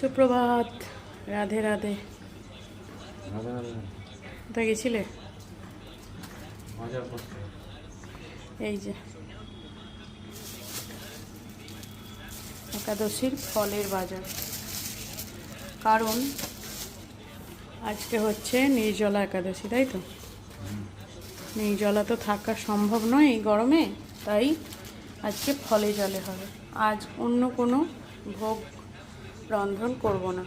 সুপ্রভাত রাধে রাধে। কোথায় গেছিলে? এই যে। একাদশীর ফলের বাজার। কারণ আজকে হচ্ছে নির্জলা একাদশী তাই তো? নির্জলা তো থাকা সম্ভব নয় এই গরমে তাই আজকে ফলে জলে হবে। আজ অন্য কোনো ভোগ রন্ধন করব না।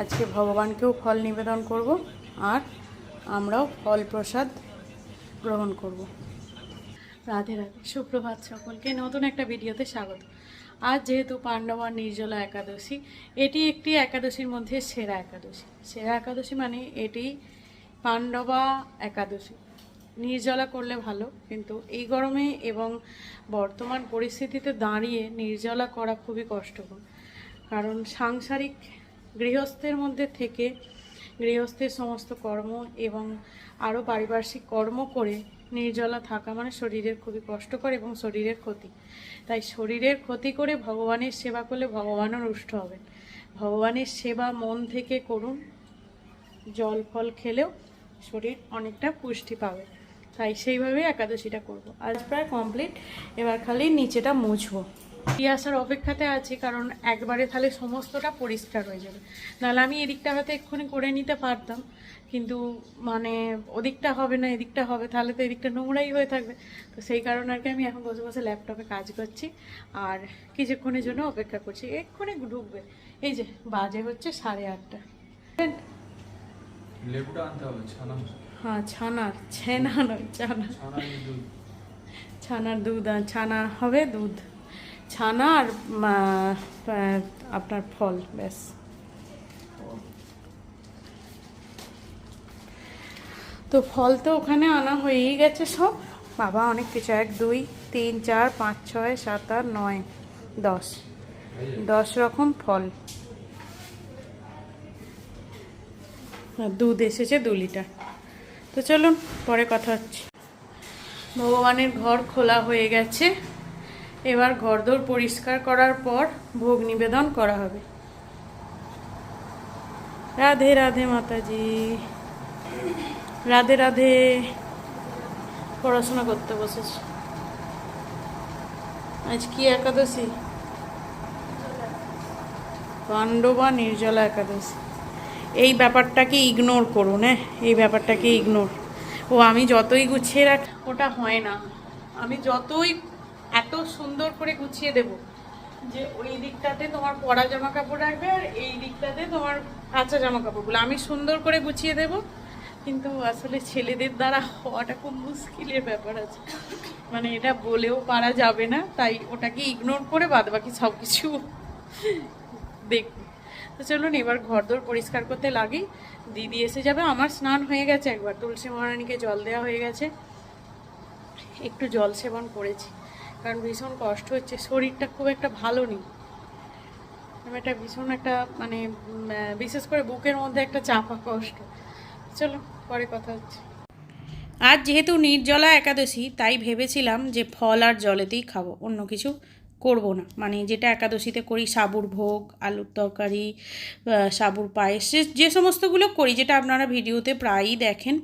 আজকে ভগবানকেও ফল নিবেদন করব আর আমরাও ফল প্রসাদ গ্রহণ করব। রাধে রাধে। সুপ্রভাত সকলকে নতুন একটা ভিডিওতে স্বাগত। আজ যেহেতু পাণ্ডবা নির্জলা একাদশী, এটি একটি একাদশীর মধ্যে সেরা একাদশী। সেরা একাদশী মানে এটি পাণ্ডবা একাদশী। নির্জলা করলে ভালো, কিন্তু এই গরমে এবং বর্তমান পরিস্থিতিতে দাঁড়িয়ে নির্জলা করা খুবই কষ্টকর। কারণ সাংসারিক গৃহস্থের মধ্যে থেকে গৃহস্থের সমস্ত কর্ম এবং আরও পারিপার্শ্বিক কর্ম করে নির্জলা থাকা মানে শরীরের খুবই কষ্টকর এবং শরীরের ক্ষতি। তাই শরীরের ক্ষতি করে ভগবানের সেবা করলে ভগবানও রুষ্ট হবেন। ভগবানের সেবা মন থেকে করুন, জল ফল খেলেও শরীর অনেকটা পুষ্টি পাবে। তাই সেইভাবে একাদশীটা করব। আজ প্রায় কমপ্লিট এবার খালি নিচেটা মুছবো। দিয়ে আসার অপেক্ষাতে আছি কারণ একবারে তাহলে সমস্তটা পরিষ্কার হয়ে যাবে। নাহলে আমি এদিকটা হয়তো এক্ষুনি করে নিতে পারতাম কিন্তু মানে ওদিকটা হবে না এদিকটা হবে তাহলে তো এদিকটা নোংরাই হয়ে থাকবে। তো সেই কারণে আর কি আমি এখন বসে বসে ল্যাপটপে কাজ করছি আর কিছুক্ষণের জন্য অপেক্ষা করছি। এক্ষুনি ঢুকবে। এই যে বাজে হচ্ছে সাড়ে আটটা। লেবুটা আনতে হবে ছানা। হ্যাঁ ছানার ছেনা নয় ছানা। ছানার দুধ আর ছানা হবে দুধ। ছানা আর আপনার ফল, ব্যাস। তো ফল তো ওখানে আনা হয়েই গেছে সব। বাবা অনেক কিছু, এক, দুই, তিন, চার, পাঁচ, ছয়, সাত, আট, নয়, দশ। দশ রকম ফল। দুধ এসেছে দু লিটার। তো চলুন, পরে কথা হচ্ছে। ভগবানের ঘর খোলা হয়ে গেছে। এবার ঘরদোর পরিষ্কার করার পর ভোগ নিবেদন করা হবে। রাধে রাধে মাতাজি। রাধে রাধে। পড়াশোনা করতে বসেছি? আজ কি একাদশী? পাণ্ডবা নির্জলা একাদশী। এই ব্যাপারটাকে ইগনোর করুন হ্যাঁ এই ব্যাপারটাকে ইগনোর ও, আমি যতই গুছিয়ে রাখ ওটা হয় না। আমি যতই এত সুন্দর করে গুছিয়ে দেব যে ওই দিকটাতে তোমার পরা জামা কাপড় রাখবে আর এই দিকটাতে তোমার কাঁচা জামা কাপড়গুলো আমি সুন্দর করে গুছিয়ে দেব, কিন্তু আসলে ছেলেদের দ্বারা হওয়াটা খুব মুশকিলের ব্যাপার আছে। মানে এটা বলেও পারা যাবে না, তাই ওটাকে ইগনোর করে বাদ বাকি সব কিছু দেখবে। তো চলুন, এবার ঘরদোর পরিষ্কার করতে লাগি। দিদি এসে যাবে, আমার স্নান হয়ে গেছে একবার। তুলসী মহারানীকে জল দেওয়া হয়ে গেছে। একটু জল সেবন করেছি। কারণ ভীষণ কষ্ট হচ্ছে। শরীরটা খুব একটা ভালো নেই। আমি একটা ভীষণ একটা মানে বিশেষ করে বুকের মধ্যে একটা চাপা কষ্ট। চলো, পরে কথা হচ্ছে। আজ যেহেতু নির্জলা একাদশী, তাই ভেবেছিলাম যে ফল আর জলেতেই খাব, অন্য কিছু করব না। মানে যেটা একাদশীতে করি, সাবুর ভোগ, আলুর তরকারি সাবুর পায়েস, যে- সমস্তগুলো করি, যেটা আপনারা ভিডিওতে প্রায়ই দেখেন।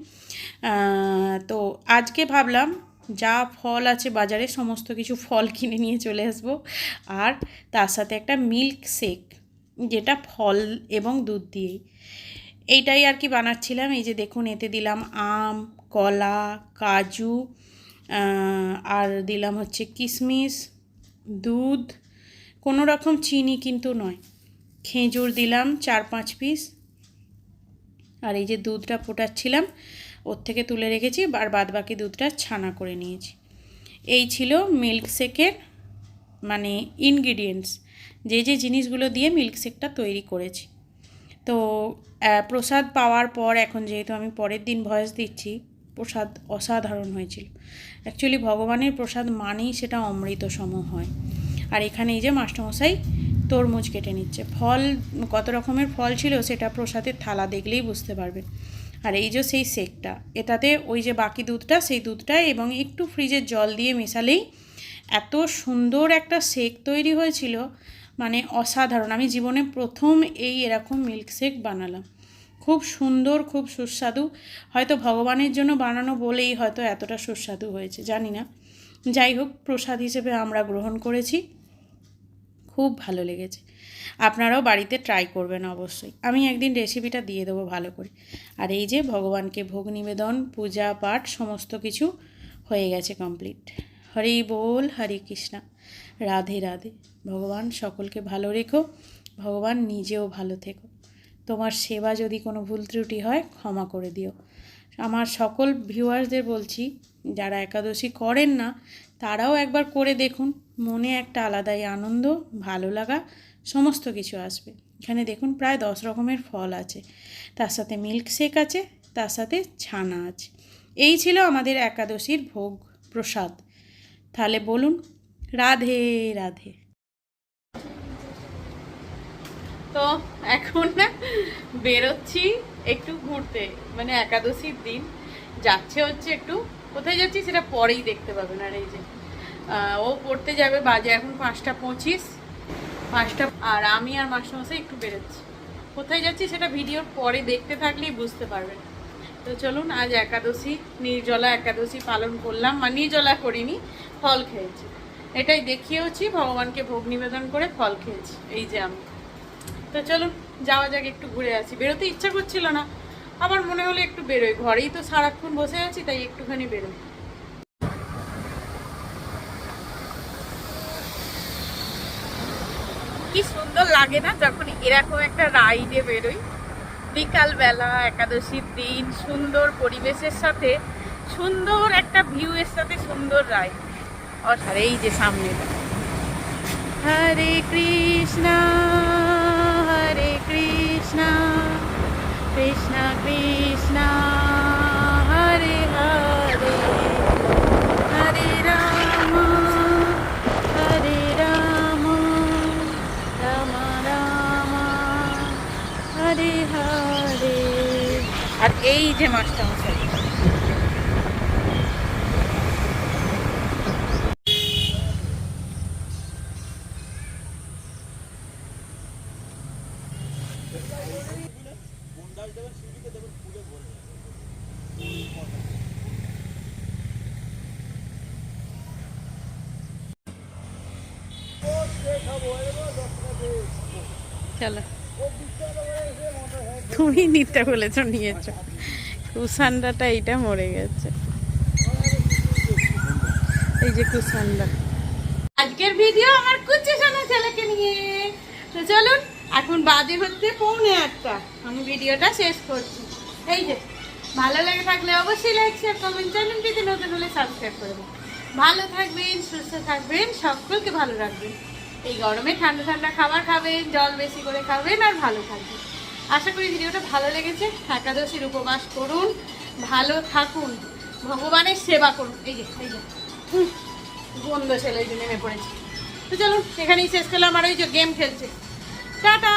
তো আজকে ভাবলাম যা ফল আছে বাজারে, সমস্ত কিছু ফল কিনে নিয়ে চলে আসব। আর তার সাথে একটা মিল্ক শেক, যেটা ফল এবং দুধ দিয়েই। এইটাই আর কি বানাচ্ছিলাম। এই যে দেখুন, এতে দিলাম আম, কলা, কাজু আর দিলাম হচ্ছে কিশমিশ দুধ, কোনো রকম চিনি কিন্তু নয়। খেজুর দিলাম চার পাঁচ পিস। আর এই যে দুধটা ফোটাচ্ছিলাম ওর থেকে তুলে রেখেছি আর বাদ বাকি দুধটা ছানা করে নিয়েছি। এই ছিল মিল্ক শেকের মানে ইনগ্রিডিয়েন্টস যে যে জিনিসগুলো দিয়ে মিল্কশেকটা তৈরি করেছি। তো প্রসাদ পাওয়ার পর এখন যেহেতু আমি পরের দিন ভয়েস দিচ্ছি, প্রসাদ অসাধারণ হয়েছিল। অ্যাকচুয়ালি ভগবানের প্রসাদ মানেই সেটা অমৃত সম হয়। আর এখানে এই যে মাস্টারমশাই তরমুজ কেটে নিচ্ছে। ফল কত রকমের ফল ছিল সেটা প্রসাদের থালা দেখলেই বুঝতে পারবে। আর এই যে সেই সেকটা, এটাতে ওই যে বাকি দুধটা, সেই দুধটা এবং একটু ফ্রিজের জল দিয়ে মেশালেই এত সুন্দর একটা সেক তৈরি হয়েছিল। মানে অসাধারণ। আমি জীবনে প্রথম এই এরকম মিল্কশেক বানালাম। খুব সুন্দর, খুব সুস্বাদু। হয়তো ভগবানের জন্য বানানো বলেই হয়তো এতটা সুস্বাদু হয়েছে, জানি না। যাই হোক, প্রসাদ হিসেবে আমরা গ্রহণ করেছি। খুব ভালো লেগেছে। আপনারাও বাড়িতে ট্রাই করবেন অবশ্যই। আমি একদিন রেসিপিটা দিয়ে দেবো ভালো করে। আর এই যে ভগবানকে ভোগ নিবেদন, পূজা, পাঠ, সমস্ত কিছু হয়ে গেছে কমপ্লিট হরি বল, হরে কৃষ্ণা। রাধে রাধে। ভগবান সকলকে ভালো রেখো। ভগবান নিজেও ভালো থেকো। তোমার সেবা যদি কোনো ভুল ত্রুটি হয়, ক্ষমা করে দিও। আমার সকল ভিউয়ার্সদের বলছি, যারা একাদশী করেন না, তারাও একবার করে দেখুন। মনে একটা আলাদাই আনন্দ, ভালো লাগা সমস্ত কিছু আসবে। এখানে দেখুন প্রায় দশ রকমের ফল আছে। তার সাথে মিল্ক শেক আছে, তার সাথে ছানা আছে। এই ছিল আমাদের একাদশীর ভোগ প্রসাদ। তাহলে বলুন, রাধে রাধে। তো এখন না বেরোচ্ছি একটু ঘুরতে মানে একাদশীর দিন। যাচ্ছে হচ্ছে একটু, কোথায় যাচ্ছি সেটা পরেই দেখতে পাবেন। আর এই যে ও পড়তে যাবে বাজে এখন পাঁচটা পঁচিশ। পাঁচটা আর আমি আর মাস্টারমশাই একটু বেরোচ্ছি। কোথায় যাচ্ছি সেটা ভিডিওর পরে দেখতে থাকলেই বুঝতে পারবেন। তো চলুন, আজ একাদশী, নির্জলা একাদশী পালন করলাম। বা নির্জলা করিনি, ফল খেয়েছি। এটাই দেখিয়েওছি, ভগবানকে ভোগ নিবেদন করে ফল খেয়েছি। এই যে আমি। তো চলুন, যাওয়া যাক, একটু ঘুরে আসি। বেরোতে ইচ্ছা করছিল না। আবার মনে হলো একটু বেরোই। ঘরেই তো সারাক্ষণ বসে আছি, তাই একটুখানি বেরোই। কি সুন্দর লাগে না যখন এরকম একটা রাইডে বেরোই? বিকালবেলা একাদশীর দিন, সুন্দর পরিবেশের সাথে, সুন্দর একটা ভিউ এর সাথে সুন্দর রাইড। আর এই যে সামনে। হরে কৃষ্ণ হরে কৃষ্ণ কৃষ্ণ কৃষ্ণ, হরে হরে। আর এই যে মাস্টার মশাই চলো। তুমি নিতে বলেছ, নিয়েছো। কুসান্ডাটা এইটা মরে গেছে। এই যে কুসান্ডা আজকের ভিডিও আমার কুচি সোনা ছেলেকে নিয়ে। তো চলুন, এখন বাজে হচ্ছে পৌনে আটটা। আমি ভিডিওটা শেষ করছি। এই যে, ভালো লাগে থাকলে অবশ্যই লাইক শেয়ার কমেন্ট চ্যানেলটিতে নতুন হলে সাবস্ক্রাইব করে দেবেন ভালো থাকবেন, সুস্থ থাকবেন, সকলকে ভালো রাখবেন। এই গরমে ঠান্ডা ঠান্ডা খাবার খাবেন, জল বেশি করে খাবেন আর ভালো থাকবেন। আশা করি ভিডিওটা ভালো লেগেছে। একাদশীর উপবাস করুন, ভালো থাকুন, ভগবানের সেবা করুন। এই যে এই যে। বন্ধ ছেলে এই যে নেমে পড়েছি। তো চলুন, এখানেই শেষ করলাম, আর ওই যে গেম খেলছে। টাটা!